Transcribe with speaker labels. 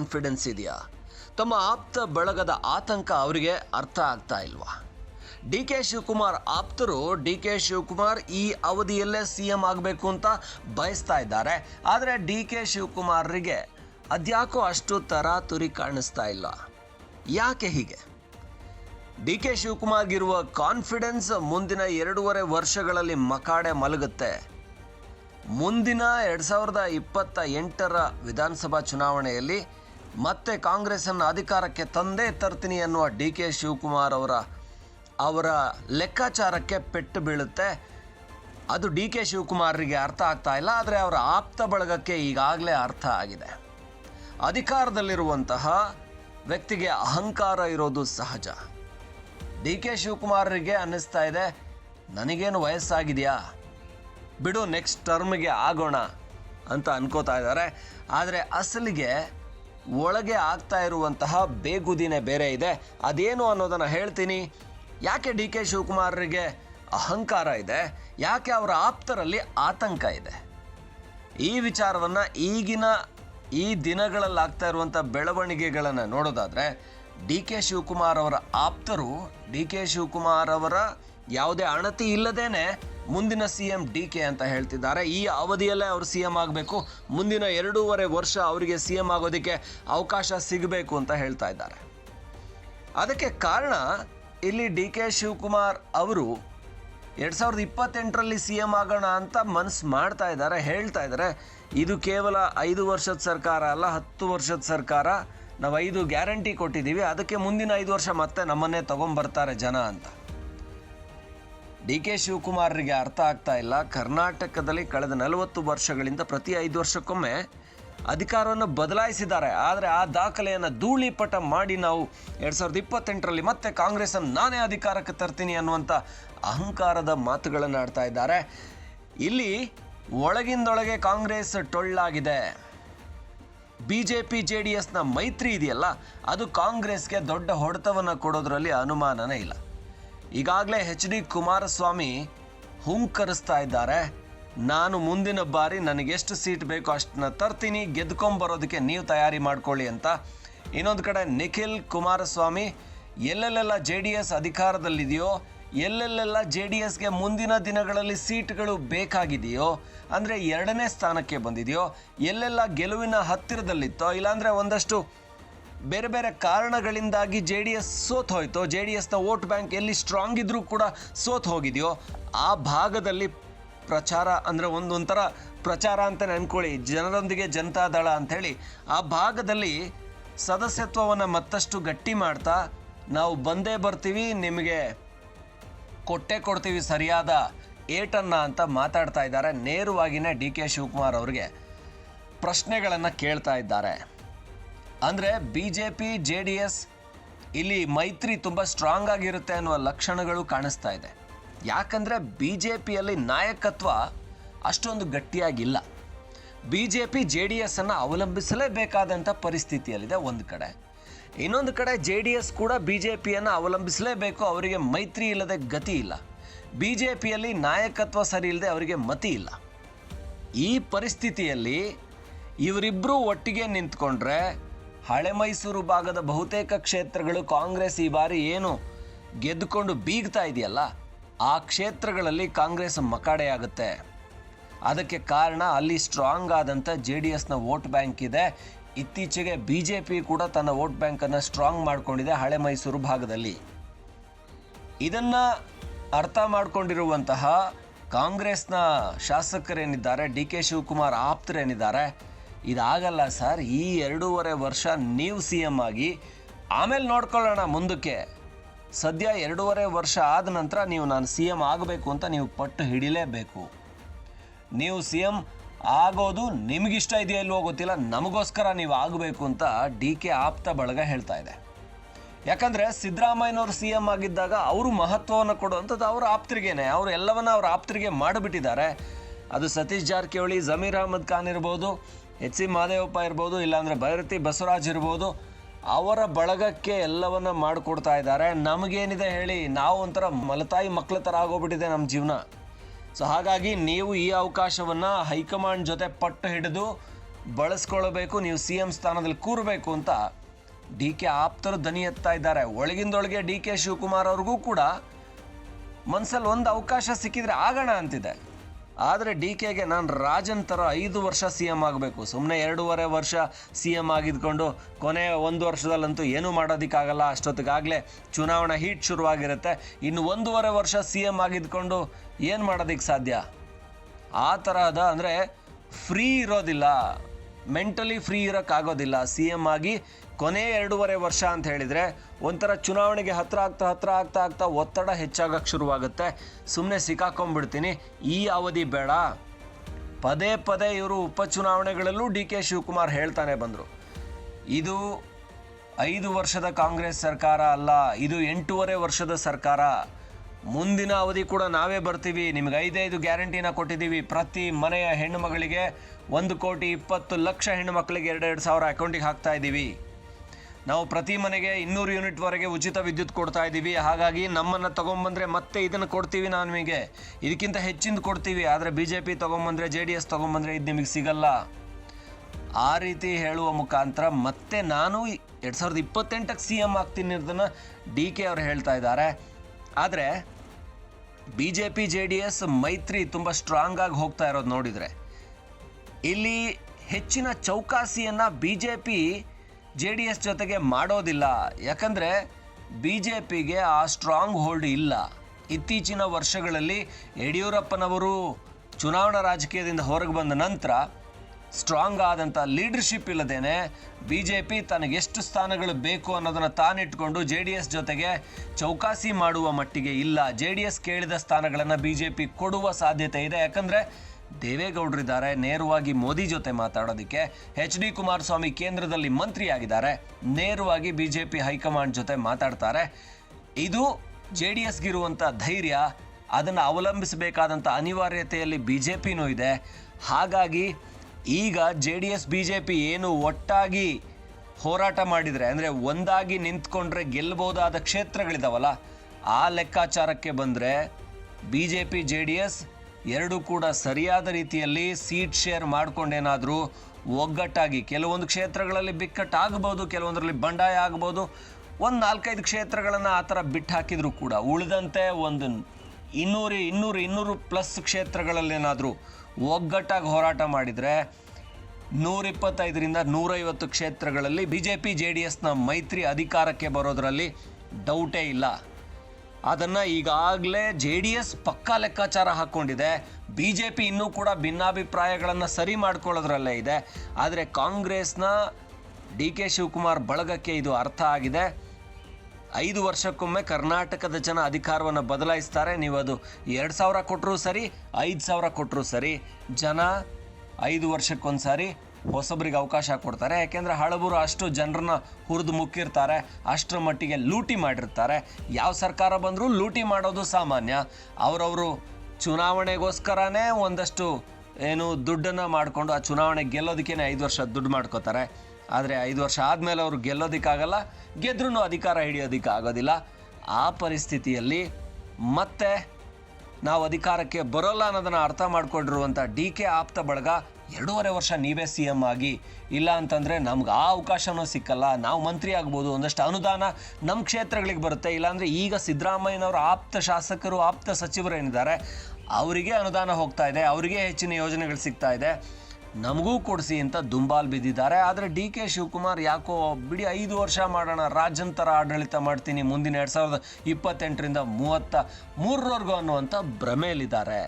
Speaker 1: Confidence ಇದೆಯಾ? ತಮ್ಮ ಆಪ್ತ ಬಳಗದ ಆತಂಕ ಅವರಿಗೆ ಅರ್ಥ ಆಗ್ತಾ ಇಲ್ವಾ? ಡಿ ಕೆ ಶಿವಕುಮಾರ್ ಆಪ್ತರು ಡಿ ಕೆ ಶಿವಕುಮಾರ್ ಈ ಅವಧಿಯಲ್ಲೇ ಸಿ ಎಂ ಆಗಬೇಕು ಅಂತ ಬಯಸ್ತಾ ಇದ್ದಾರೆ. ಆದರೆ ಡಿ ಕೆ ಶಿವಕುಮಾರ್ರಿಗೆ ಅದ್ಯಾಕೋ ಅಷ್ಟು ತರಾತುರಿ ಕಾಣಿಸ್ತಾ ಇಲ್ಲ. ಯಾಕೆ ಹೀಗೆ? ಡಿ ಕೆ ಶಿವಕುಮಾರ್ಗಿರುವ ಕಾನ್ಫಿಡೆನ್ಸ್ ಮುಂದಿನ ಎರಡೂವರೆ ವರ್ಷಗಳಲ್ಲಿ ಮಕಾಡೆ ಮಲಗುತ್ತೆ. ಮುಂದಿನ ಎರಡು ಸಾವಿರದ ಇಪ್ಪತ್ತ ಎಂಟರ ವಿಧಾನಸಭಾ ಚುನಾವಣೆಯಲ್ಲಿ ಮತ್ತೆ ಕಾಂಗ್ರೆಸ್ಸನ್ನು ಅಧಿಕಾರಕ್ಕೆ ತಂದೇ ತರ್ತೀನಿ ಅನ್ನುವ ಡಿ ಕೆ ಶಿವಕುಮಾರ್ ಅವರ ಅವರ ಲೆಕ್ಕಾಚಾರಕ್ಕೆ ಪೆಟ್ಟು ಬೀಳುತ್ತೆ. ಅದು ಡಿ ಕೆ ಶಿವಕುಮಾರ್ರಿಗೆ ಅರ್ಥ ಆಗ್ತಾ ಇಲ್ಲ, ಆದರೆ ಅವರ ಆಪ್ತ ಬಳಗಕ್ಕೆ ಈಗಾಗಲೇ ಅರ್ಥ ಆಗಿದೆ. ಅಧಿಕಾರದಲ್ಲಿರುವಂತಹ ವ್ಯಕ್ತಿಗೆ ಅಹಂಕಾರ ಇರೋದು ಸಹಜ. ಡಿ ಕೆ ಶಿವಕುಮಾರ್ರಿಗೆ ಅನ್ನಿಸ್ತಾ ಇದೆ, ನನಗೇನು ವಯಸ್ಸಾಗಿದೆಯಾ? ಬಿಡು ನೆಕ್ಸ್ಟ್ ಟರ್ಮ್ಗೆ ಆಗೋಣ ಅಂತ ಅನ್ಕೋತಾ ಇದ್ದಾರೆ. ಆದರೆ ಅಸಲಿಗೆ ಒಳಗೆ ಆಗ್ತಾ ಇರುವಂತಹ ಬೇಗುದಿನೇ ಬೇರೆ ಇದೆ. ಅದೇನು ಅನ್ನೋದನ್ನು ಹೇಳ್ತೀನಿ. ಯಾಕೆ ಡಿ ಕೆ ಶಿವಕುಮಾರ್ರಿಗೆ ಅಹಂಕಾರ ಇದೆ? ಯಾಕೆ ಅವರ ಆಪ್ತರಲ್ಲಿ ಆತಂಕ ಇದೆ? ಈ ವಿಚಾರವನ್ನು ಈಗಿನ ಈ ದಿನಗಳಲ್ಲಿ ಆಗ್ತಾ ಇರುವಂಥ ಬೆಳವಣಿಗೆಗಳನ್ನು ನೋಡೋದಾದರೆ, ಡಿ ಕೆ ಶಿವಕುಮಾರ್ ಅವರ ಆಪ್ತರು, ಡಿ ಕೆ ಶಿವಕುಮಾರ್ ಅವರ ಯಾವುದೇ ಅಣತಿ ಇಲ್ಲದೇನೆ ಮುಂದಿನ ಸಿ ಎಂ ಡಿ ಕೆ ಅಂತ ಹೇಳ್ತಿದ್ದಾರೆ. ಈ ಅವಧಿಯಲ್ಲೇ ಅವರು ಸಿ ಎಂ ಆಗಬೇಕು. ಮುಂದಿನ ಎರಡೂವರೆ ವರ್ಷ ಅವರಿಗೆ ಸಿ ಎಂ ಆಗೋದಕ್ಕೆ ಅವಕಾಶ ಸಿಗಬೇಕು ಅಂತ ಹೇಳ್ತಾ ಇದ್ದಾರೆ. ಅದಕ್ಕೆ ಕಾರಣ ಇಲ್ಲಿ ಡಿ ಕೆ ಶಿವಕುಮಾರ್ ಅವರು ಎರಡು ಸಾವಿರದ ಇಪ್ಪತ್ತೆಂಟರಲ್ಲಿ ಸಿ ಎಂ ಆಗೋಣ ಅಂತ ಮನಸ್ಸು ಮಾಡ್ತಾ ಇದ್ದಾರೆ, ಹೇಳ್ತಾ ಇದ್ದಾರೆ. ಇದು ಕೇವಲ ಐದು ವರ್ಷದ ಸರ್ಕಾರ ಅಲ್ಲ, ಹತ್ತು ವರ್ಷದ ಸರ್ಕಾರ. ನಾವು ಐದು ಗ್ಯಾರಂಟಿ ಕೊಟ್ಟಿದ್ದೀವಿ. ಅದಕ್ಕೆ ಮುಂದಿನ ಐದು ವರ್ಷ ಮತ್ತೆ ನಮ್ಮನ್ನೇ ತೊಗೊಂಬರ್ತಾರೆ ಜನ ಅಂತ. ಡಿ ಕೆ ಶಿವಕುಮಾರ್ರಿಗೆ ಅರ್ಥ ಆಗ್ತಾ ಇಲ್ಲ. ಕರ್ನಾಟಕದಲ್ಲಿ ಕಳೆದ ನಲವತ್ತು ವರ್ಷಗಳಿಂದ ಪ್ರತಿ ಐದು ವರ್ಷಕ್ಕೊಮ್ಮೆ ಅಧಿಕಾರವನ್ನು ಬದಲಾಯಿಸಿದ್ದಾರೆ. ಆದರೆ ಆ ದಾಖಲೆಯನ್ನು ಧೂಳಿಪಟ ಮಾಡಿ ನಾವು ಎರಡು ಸಾವಿರದ ಇಪ್ಪತ್ತೆಂಟರಲ್ಲಿ ಮತ್ತೆ ಕಾಂಗ್ರೆಸ್ಸನ್ನು ನಾನೇ ಅಧಿಕಾರಕ್ಕೆ ತರ್ತೀನಿ ಅನ್ನುವಂಥ ಅಹಂಕಾರದ ಮಾತುಗಳನ್ನು ಆಡ್ತಾ ಇದ್ದಾರೆ. ಇಲ್ಲಿ ಒಳಗಿಂದೊಳಗೆ Congress ಟೊಳ್ಳಾಗಿದೆ. B J P J D ಎಸ್ನ ಮೈತ್ರಿ ಇದೆಯಲ್ಲ, ಅದು ಕಾಂಗ್ರೆಸ್ಗೆ ದೊಡ್ಡ ಹೊಡೆತವನ್ನು ಕೊಡೋದ್ರಲ್ಲಿ ಅನುಮಾನನೇ ಇಲ್ಲ. ಈಗಾಗಲೇ ಹೆಚ್ ಡಿ ಕುಮಾರಸ್ವಾಮಿ ಹುಂಕರಿಸ್ತಾ ಇದ್ದಾರೆ. ನಾನು ಮುಂದಿನ ಬಾರಿ ನನಗೆಷ್ಟು ಸೀಟ್ ಬೇಕೋ ಅಷ್ಟನ್ನ ತರ್ತೀನಿ. ಗೆದ್ಕೊಂಬರೋದಕ್ಕೆ ನೀವು ತಯಾರಿ ಮಾಡ್ಕೊಳ್ಳಿ ಅಂತ. ಇನ್ನೊಂದು ಕಡೆ ನಿಖಿಲ್ ಕುಮಾರಸ್ವಾಮಿ, ಎಲ್ಲೆಲ್ಲೆಲ್ಲ ಜೆ ಡಿ ಎಸ್ ಅಧಿಕಾರದಲ್ಲಿದೆಯೋ, ಎಲ್ಲೆಲ್ಲೆಲ್ಲ ಜೆ ಡಿ ಎಸ್ಗೆ ಮುಂದಿನ ದಿನಗಳಲ್ಲಿ ಸೀಟ್ಗಳು ಬೇಕಾಗಿದೆಯೋ, ಅಂದರೆ ಎರಡನೇ ಸ್ಥಾನಕ್ಕೆ ಬಂದಿದೆಯೋ, ಎಲ್ಲೆಲ್ಲ ಗೆಲುವಿನ ಹತ್ತಿರದಲ್ಲಿತ್ತೋ, ಇಲ್ಲಾಂದರೆ ಒಂದಷ್ಟು ಬೇರೆ ಬೇರೆ ಕಾರಣಗಳಿಂದಾಗಿ ಜೆ ಡಿ ಎಸ್ ಸೋತ್ ಹೋಯ್ತು. ಜೆ ಡಿ ಎಸ್ನ ವೋಟ್ ಬ್ಯಾಂಕ್ ಎಲ್ಲಿ ಸ್ಟ್ರಾಂಗ್ ಇದ್ರೂ ಕೂಡ ಸೋತ್ ಹೋಗಿದೆಯೋ, ಆ ಭಾಗದಲ್ಲಿ ಪ್ರಚಾರ ಅಂದರೆ ಒಂದೊಂಥರ ಪ್ರಚಾರ ಅಂತ ಅಂದ್ಕೊಳ್ಳಿ ಜನರೊಂದಿಗೆ ಜನತಾದಳ ಅಂಥೇಳಿ, ಆ ಭಾಗದಲ್ಲಿ ಸದಸ್ಯತ್ವವನ್ನು ಮತ್ತಷ್ಟು ಗಟ್ಟಿ ಮಾಡ್ತಾ, ನಾವು ಬಂದೇ ಬರ್ತೀವಿ, ನಿಮಗೆ ಕೊಟ್ಟೆ ಕೊಡ್ತೀವಿ ಸರಿಯಾದ ಏಟನ್ನು ಅಂತ ಮಾತಾಡ್ತಾ ಇದ್ದಾರೆ. ನೇರವಾಗಿಯೇ ಡಿ ಕೆ ಶಿವಕುಮಾರ್ ಅವರಿಗೆ ಪ್ರಶ್ನೆಗಳನ್ನು ಕೇಳ್ತಾ ಇದ್ದಾರೆ. ಅಂದರೆ B J P J D S ಇಲ್ಲಿ ಮೈತ್ರಿ ತುಂಬ ಸ್ಟ್ರಾಂಗ್ ಆಗಿರುತ್ತೆ ಅನ್ನುವ ಲಕ್ಷಣಗಳು ಕಾಣಿಸ್ತಾ ಇದೆ. ಯಾಕಂದರೆ ಬಿ ಜೆ ಪಿಯಲ್ಲಿ ನಾಯಕತ್ವ ಅಷ್ಟೊಂದು ಗಟ್ಟಿಯಾಗಿಲ್ಲ. B J P J D ಎಸ್ಸನ್ನು ಅವಲಂಬಿಸಲೇಬೇಕಾದಂಥ ಪರಿಸ್ಥಿತಿಯಲ್ಲಿದೆ ಒಂದು ಕಡೆ. ಇನ್ನೊಂದು ಕಡೆ ಜೆ ಡಿ ಎಸ್ ಕೂಡ ಬಿ ಜೆ ಪಿಯನ್ನು ಅವಲಂಬಿಸಲೇಬೇಕು, ಅವರಿಗೆ ಮೈತ್ರಿ ಇಲ್ಲದೆ ಗತಿ ಇಲ್ಲ. ಬಿ ಜೆ ಪಿಯಲ್ಲಿ ನಾಯಕತ್ವ ಸರಿ ಇಲ್ಲದೆ ಅವರಿಗೆ ಮತಿ ಇಲ್ಲ. ಈ ಪರಿಸ್ಥಿತಿಯಲ್ಲಿ ಇವರಿಬ್ಬರೂ ಒಟ್ಟಿಗೆ ನಿಂತ್ಕೊಂಡ್ರೆ ಹಳೆ ಮೈಸೂರು ಭಾಗದ ಬಹುತೇಕ ಕ್ಷೇತ್ರಗಳು ಕಾಂಗ್ರೆಸ್ ಈ ಬಾರಿ ಏನು ಗೆದ್ದುಕೊಂಡು ಬೀಗ್ತಾ ಇದೆಯಲ್ಲ, ಆ ಕ್ಷೇತ್ರಗಳಲ್ಲಿ ಕಾಂಗ್ರೆಸ್ ಮಕಾಡೆಯಾಗುತ್ತೆ. ಅದಕ್ಕೆ ಕಾರಣ ಅಲ್ಲಿ ಸ್ಟ್ರಾಂಗ್ ಆದಂಥ ಜೆ ಡಿ ಎಸ್ನ ವೋಟ್ ಬ್ಯಾಂಕ್ ಇದೆ. ಇತ್ತೀಚೆಗೆ ಬಿ ಜೆ ಪಿ ಕೂಡ ತನ್ನ ವೋಟ್ ಬ್ಯಾಂಕನ್ನು ಸ್ಟ್ರಾಂಗ್ ಮಾಡಿಕೊಂಡಿದೆ ಹಳೆ ಮೈಸೂರು ಭಾಗದಲ್ಲಿ. ಇದನ್ನು ಅರ್ಥ ಮಾಡಿಕೊಂಡಿರುವಂತಹ ಕಾಂಗ್ರೆಸ್ನ ಶಾಸಕರೇನಿದ್ದಾರೆ, ಡಿ ಕೆ ಶಿವಕುಮಾರ್ ಆಪ್ತರೇನಿದ್ದಾರೆ ಇದಾಗಲ್ಲ ಸರ್, ಈ ಎರಡೂವರೆ ವರ್ಷ ನೀವು ಸಿ ಎಂ ಆಗಿ, ಆಮೇಲೆ ನೋಡ್ಕೊಳ್ಳೋಣ ಮುಂದಕ್ಕೆ. ಸದ್ಯ ಎರಡೂವರೆ ವರ್ಷ ಆದ ನಂತರ ನೀವು ನಾನು ಸಿ ಎಂ ಆಗಬೇಕು ಅಂತ ನೀವು ಪಟ್ಟು ಹಿಡಿಲೇಬೇಕು. ನೀವು ಸಿ ಎಂ ಆಗೋದು ನಿಮಗಿಷ್ಟ ಇದೆಯಾ ಇಲ್ವೋ ಗೊತ್ತಿಲ್ಲ, ನಮಗೋಸ್ಕರ ನೀವು ಆಗಬೇಕು ಅಂತ ಡಿ ಕೆ ಆಪ್ತ ಬಳಗ ಹೇಳ್ತಾ ಇದೆ. ಯಾಕಂದರೆ ಸಿದ್ದರಾಮಯ್ಯನವರು ಸಿ ಎಂ ಆಗಿದ್ದಾಗ ಅವರು ಮಹತ್ವವನ್ನು ಕೊಡುವಂಥದ್ದು ಅವರ ಆಪ್ತರಿಗೇನೆ, ಅವರು ಎಲ್ಲವನ್ನ ಅವ್ರ ಆಪ್ತರಿಗೆ ಮಾಡಿಬಿಟ್ಟಿದ್ದಾರೆ. ಅದು ಸತೀಶ್ ಜಾರಕಿಹೊಳಿ, ಜಮೀರ್ ಅಹಮದ್ ಖಾನ್ ಇರ್ಬೋದು ಎಚ್ ಸಿ ಮಹದೇವಪ್ಪ ಇರ್ಬೋದು, ಇಲ್ಲಾಂದರೆ ಭೈರತಿ ಬಸವರಾಜ್ ಇರ್ಬೋದು, ಅವರ ಬಳಗಕ್ಕೆ ಎಲ್ಲವನ್ನ ಮಾಡಿಕೊಡ್ತಾ ಇದ್ದಾರೆ. ನಮಗೇನಿದೆ ಹೇಳಿ, ನಾವು ಒಂಥರ ಮಲತಾಯಿ ಮಕ್ಕಳ ಥರ ಆಗೋಗ್ಬಿಟ್ಟಿದೆ ನಮ್ಮ ಜೀವನ. ಸೊ ಹಾಗಾಗಿ ನೀವು ಈ ಅವಕಾಶವನ್ನು ಹೈಕಮಾಂಡ್ ಜೊತೆ ಪಟ್ಟು ಹಿಡಿದು ಬಳಸ್ಕೊಳ್ಬೇಕು, ನೀವು ಸಿ ಎಂ ಸ್ಥಾನದಲ್ಲಿ ಕೂರಬೇಕು ಅಂತ ಡಿ ಕೆ ಆಪ್ತರು ದನಿ ಎತ್ತಾ ಇದ್ದಾರೆ. ಒಳಗಿಂದೊಳಗೆ ಡಿ ಕೆ ಶಿವಕುಮಾರ್ ಅವ್ರಿಗೂ ಕೂಡ ಮನಸ್ಸಲ್ಲಿ ಒಂದು ಅವಕಾಶ ಸಿಕ್ಕಿದ್ರೆ ಆಗೋಣ ಅಂತಿದೆ. ಆದರೆ ಡಿ ಕೆಗೆ ನಾನು ರಾಜನ್ ಥರ ಐದು ವರ್ಷ ಸಿ ಎಂ ಆಗಬೇಕು. ಸುಮ್ಮನೆ ಎರಡೂವರೆ ವರ್ಷ ಸಿ ಎಂ ಆಗಿದ್ಕೊಂಡು ಕೊನೆ ಒಂದು ವರ್ಷದಲ್ಲಂತೂ ಏನೂ ಮಾಡೋದಕ್ಕಾಗಲ್ಲ. ಅಷ್ಟೊತ್ತಿಗಾಗಲೇ ಚುನಾವಣಾ ಹೀಟ್ ಶುರುವಾಗಿರುತ್ತೆ. ಇನ್ನು ಒಂದೂವರೆ ವರ್ಷ ಸಿ ಎಂ ಆಗಿದ್ಕೊಂಡು ಏನು ಮಾಡೋದಕ್ಕೆ ಸಾಧ್ಯ? ಆ ತರಹದ ಅಂದರೆ ಫ್ರೀ ಇರೋದಿಲ್ಲ. ಮೆಂಟಲಿ ಫ್ರೀ ಇರೋಕ್ಕಾಗೋದಿಲ್ಲ. ಸಿ ಎಂ ಆಗಿ ಕೊನೆ ಎರಡೂವರೆ ವರ್ಷ ಅಂತ ಹೇಳಿದರೆ ಒಂಥರ ಚುನಾವಣೆಗೆ ಹತ್ರ ಆಗ್ತಾ ಹತ್ರ ಆಗ್ತಾ ಆಗ್ತಾ ಒತ್ತಡ ಹೆಚ್ಚಾಗಕ್ಕೆ ಶುರುವಾಗುತ್ತೆ. ಸುಮ್ಮನೆ ಸಿಕ್ಕಾಕೊಂಡ್ಬಿಡ್ತೀನಿ. ಈ ಅವಧಿ ಬೇಡ. ಪದೇ ಪದೇ ಇವರು ಉಪಚುನಾವಣೆಗಳಲ್ಲೂ ಡಿ ಕೆ ಶಿವಕುಮಾರ್ ಹೇಳ್ತಾನೆ ಬಂದರು. ಇದು ಐದು ವರ್ಷದ ಕಾಂಗ್ರೆಸ್ ಸರ್ಕಾರ ಅಲ್ಲ, ಇದು ಎಂಟೂವರೆ ವರ್ಷದ ಸರ್ಕಾರ. ಮುಂದಿನ ಅವಧಿ ಕೂಡ ನಾವೇ ಬರ್ತೀವಿ. ನಿಮ್ಗೆ ಐದೈದು ಗ್ಯಾರಂಟಿನ ಕೊಟ್ಟಿದ್ದೀವಿ. ಪ್ರತಿ ಮನೆಯ ಹೆಣ್ಣು ಮಗಳಿಗೆ ಒಂದು ಕೋಟಿ ಇಪ್ಪತ್ತು ಲಕ್ಷ ಹೆಣ್ಣು ಮಕ್ಕಳಿಗೆ ಎರಡೆರಡು ಸಾವಿರ ಅಕೌಂಟಿಗೆ ಹಾಕ್ತಾ ಇದ್ದೀವಿ. ನಾವು ಪ್ರತಿ ಮನೆಗೆ ಇನ್ನೂರು ಯೂನಿಟ್ವರೆಗೆ ಉಚಿತ ವಿದ್ಯುತ್ ಕೊಡ್ತಾ ಇದ್ದೀವಿ. ಹಾಗಾಗಿ ನಮ್ಮನ್ನು ತೊಗೊಂಬಂದರೆ ಮತ್ತೆ ಇದನ್ನು ಕೊಡ್ತೀವಿ ನಾನು ನಿಮಗೆ. ಇದಕ್ಕಿಂತ ಹೆಚ್ಚಿಂದ ಕೊಡ್ತೀವಿ. ಆದರೆ ಬಿ ಜೆ ಪಿ ತೊಗೊಂಬಂದ್ರೆ ಜೆ ಡಿ ಎಸ್ ತೊಗೊಂಬಂದರೆ ಇದು ನಿಮಗೆ ಸಿಗಲ್ಲ. ಆ ರೀತಿ ಹೇಳುವ ಮುಖಾಂತರ ಮತ್ತೆ ನಾನು ಎರಡು ಸಾವಿರದ ಇಪ್ಪತ್ತೆಂಟಕ್ಕೆ ಸಿ ಎಂ ಆಗ್ತೀನಿ ಅನ್ನೋದನ್ನು ಡಿ ಕೆ ಅವರು ಹೇಳ್ತಾ ಇದ್ದಾರೆ. ಆದರೆ B J P J D S ಮೈತ್ರಿ ತುಂಬ ಸ್ಟ್ರಾಂಗ್ ಆಗಿ ಹೋಗ್ತಾ ಇರೋದು ನೋಡಿದರೆ. ಇಲ್ಲಿ ಹೆಚ್ಚಿನ ಚೌಕಾಸಿಯನ್ನು B J P J D S ಜೊತೆಗೆ ಮಾಡೋದಿಲ್ಲ. ಯಾಕಂದರೆ ಬಿ ಜೆ ಪಿಗೆ ಆ ಸ್ಟ್ರಾಂಗ್ ಹೋಲ್ಡ್ ಇಲ್ಲ. ಇತ್ತೀಚಿನ ವರ್ಷಗಳಲ್ಲಿ ಯಡಿಯೂರಪ್ಪನವರು ಚುನಾವಣಾ ರಾಜಕೀಯದಿಂದ ಹೊರಗೆ ಬಂದ ನಂತರ ಸ್ಟ್ರಾಂಗ್ ಆದಂಥ ಲೀಡರ್ಶಿಪ್ ಇಲ್ಲದೇನೆ ಬಿ ಜೆ ಪಿ ತನಗೆಷ್ಟು ಸ್ಥಾನಗಳು ಬೇಕು ಅನ್ನೋದನ್ನು ತಾನಿಟ್ಕೊಂಡು ಜೆ ಡಿ ಎಸ್ ಜೊತೆಗೆ ಚೌಕಾಸಿ ಮಾಡುವ ಮಟ್ಟಿಗೆ ಇಲ್ಲ. ಜೆ ಡಿ ಎಸ್ ಕೇಳಿದ ಸ್ಥಾನಗಳನ್ನು ಬಿ ಜೆ ಪಿ ಕೊಡುವ ಸಾಧ್ಯತೆ ಇದೆ. ಯಾಕಂದರೆ ದೇವೇಗೌಡರಿದ್ದಾರೆ. ನೇರವಾಗಿ ಮೋದಿ ಜೊತೆ ಮಾತಾಡೋದಕ್ಕೆ ಎಚ್ ಡಿ ಕುಮಾರಸ್ವಾಮಿ ಕೇಂದ್ರದಲ್ಲಿ ಮಂತ್ರಿಯಾಗಿದ್ದಾರೆ. ನೇರವಾಗಿ ಬಿ ಜೆ ಪಿ ಹೈಕಮಾಂಡ್ ಜೊತೆ ಮಾತಾಡ್ತಾರೆ. ಇದು ಜೆ ಡಿ ಎಸ್ಗಿರುವಂಥ ಧೈರ್ಯ, ಅದನ್ನು ಅವಲಂಬಿಸಬೇಕಾದಂಥ ಅನಿವಾರ್ಯತೆಯಲ್ಲಿ ಬಿ ಜೆ ಪಿನೂ ಇದೆ. ಹಾಗಾಗಿ ಈಗ J D S B J P ಏನು ಒಟ್ಟಾಗಿ ಹೋರಾಟ ಮಾಡಿದರೆ, ಅಂದರೆ ಒಂದಾಗಿ ನಿಂತ್ಕೊಂಡ್ರೆ ಗೆಲ್ಲಬಹುದಾದ ಕ್ಷೇತ್ರಗಳಿದಾವಲ್ಲ, ಆ ಲೆಕ್ಕಾಚಾರಕ್ಕೆ ಬಂದರೆ B J P J D S ಎರಡೂ ಕೂಡ ಸರಿಯಾದ ರೀತಿಯಲ್ಲಿ ಸೀಟ್ ಶೇರ್ ಮಾಡ್ಕೊಂಡೇನಾದರೂ ಒಗ್ಗಟ್ಟಾಗಿ ಕೆಲವೊಂದು ಕ್ಷೇತ್ರಗಳಲ್ಲಿ ಬಿಕ್ಕಟ್ಟಾಗ್ಬೋದು ಕೆಲವೊಂದರಲ್ಲಿ ಬಂಡಾಯ ಆಗ್ಬೋದು ಒಂದು ನಾಲ್ಕೈದು ಕ್ಷೇತ್ರಗಳನ್ನು ಆ ಥರ ಬಿಟ್ಟು ಹಾಕಿದರೂ ಕೂಡ, ಉಳಿದಂತೆ ಒಂದು ಇನ್ನೂರು ಇನ್ನೂರು ಇನ್ನೂರು ಪ್ಲಸ್ ಕ್ಷೇತ್ರಗಳಲ್ಲೇನಾದರೂ ಒಗ್ಗಟ್ಟಾಗಿ ಹೋರಾಟ ಮಾಡಿದರೆ ನೂರಿಪ್ಪತ್ತೈದರಿಂದ ನೂರೈವತ್ತು ಕ್ಷೇತ್ರಗಳಲ್ಲಿ B J P J D ಎಸ್ನ ಮೈತ್ರಿ ಅಧಿಕಾರಕ್ಕೆ ಬರೋದರಲ್ಲಿ ಡೌಟೇ ಇಲ್ಲ. ಅದನ್ನು ಈಗಾಗಲೇ ಜೆ ಡಿ ಎಸ್ ಪಕ್ಕಾ ಲೆಕ್ಕಾಚಾರ ಹಾಕ್ಕೊಂಡಿದೆ ಬಿ ಜೆ ಪಿ ಇನ್ನೂ ಕೂಡ ಭಿನ್ನಾಭಿಪ್ರಾಯಗಳನ್ನು ಸರಿ ಮಾಡ್ಕೊಳ್ಳೋದ್ರಲ್ಲೇ ಇದೆ. ಆದರೆ ಕಾಂಗ್ರೆಸ್ನ ಡಿ ಕೆ ಶಿವಕುಮಾರ್ ಬಳಗಕ್ಕೆ ಇದು ಅರ್ಥ ಆಗಿದೆ. ಐದು ವರ್ಷಕ್ಕೊಮ್ಮೆ ಕರ್ನಾಟಕದ ಜನ ಅಧಿಕಾರವನ್ನು ಬದಲಾಯಿಸ್ತಾರೆ. ನೀವು ಅದು ಎರಡು ಸಾವಿರ ಕೊಟ್ಟರು ಸರಿ, ಐದು ಸಾವಿರ ಕೊಟ್ಟರು ಸರಿ. ಜನ ಐದು ವರ್ಷಕ್ಕೊಂದು ಸಾರಿ ಹೊಸಬ್ರಿಗೆ ಅವಕಾಶ ಕೊಡ್ತಾರೆ. ಯಾಕೆಂದರೆ ಹಳಬರು ಅಷ್ಟು ಜನರನ್ನ ಹುರಿದು ಮುಕ್ಕಿರ್ತಾರೆ, ಅಷ್ಟರ ಮಟ್ಟಿಗೆ ಲೂಟಿ ಮಾಡಿರ್ತಾರೆ. ಯಾವ ಸರ್ಕಾರ ಬಂದರೂ ಲೂಟಿ ಮಾಡೋದು ಸಾಮಾನ್ಯ. ಅವರವರು ಚುನಾವಣೆಗೋಸ್ಕರನೇ ಒಂದಷ್ಟು ಏನು ದುಡ್ಡನ್ನು ಮಾಡಿಕೊಂಡು ಆ ಚುನಾವಣೆ ಗೆಲ್ಲೋದಕ್ಕೇನೆ ಐದು ವರ್ಷ ದುಡ್ಡು ಮಾಡ್ಕೋತಾರೆ. ಆದರೆ ಐದು ವರ್ಷ ಆದಮೇಲೆ ಅವರು ಗೆಲ್ಲೋದಕ್ಕಾಗಲ್ಲ ಗೆದ್ರೂ ಅಧಿಕಾರ ಹಿಡಿಯೋದಕ್ಕೆ ಆಗೋದಿಲ್ಲ ಆ ಪರಿಸ್ಥಿತಿಯಲ್ಲಿ ಮತ್ತೆ ನಾವು ಅಧಿಕಾರಕ್ಕೆ ಬರೋಲ್ಲ ಅನ್ನೋದನ್ನು ಅರ್ಥ ಮಾಡಿಕೊಂಡಿರುವಂಥ ಡಿ ಕೆ ಆಪ್ತ ಬಳಗ ಎರಡೂವರೆ ವರ್ಷ ನೀವೇ ಸಿ ಎಂ ಆಗಿ, ಇಲ್ಲ ಅಂತಂದರೆ ನಮ್ಗೆ ಆ ಅವಕಾಶನೂ ಸಿಕ್ಕಲ್ಲ, ನಾವು ಮಂತ್ರಿ ಆಗ್ಬೋದು ಒಂದಷ್ಟು ಅನುದಾನ ನಮ್ಮ ಕ್ಷೇತ್ರಗಳಿಗೆ ಬರುತ್ತೆ ಇಲ್ಲಾಂದರೆ ಈಗ ಸಿದ್ದರಾಮಯ್ಯನವರು ಆಪ್ತ ಶಾಸಕರು, ಆಪ್ತ ಸಚಿವರು ಏನಿದ್ದಾರೆ, ಅವರಿಗೆ ಅನುದಾನ ಹೋಗ್ತಾ ಇದೆ, ಅವರಿಗೆ ಹೆಚ್ಚಿನ ಯೋಜನೆಗಳು ಸಿಗ್ತಾ ಇದೆ. ನಮಗೂ ಕೊಡಿಸಿ ಅಂತ ದುಂಬಾಲ್ ಬಿದ್ದಿದ್ದಾರೆ. ಆದರೆ ಡಿ ಕೆ ಶಿವಕುಮಾರ್ ಯಾಕೋ ಬಿಡಿ ಐದು ವರ್ಷ ಮಾಡೋಣ, ರಾಜ್ಯಂತರ ಆಡಳಿತ ಮಾಡ್ತೀನಿ, ಮುಂದಿನ ಎರಡು ಸಾವಿರದ ಇಪ್ಪತ್ತೆಂಟರಿಂದ ಮೂವತ್ತ ಮೂರರವರೆಗೂ ಅನ್ನುವಂಥ ಭ್ರಮೆಯಲ್ಲಿದ್ದಾರೆ.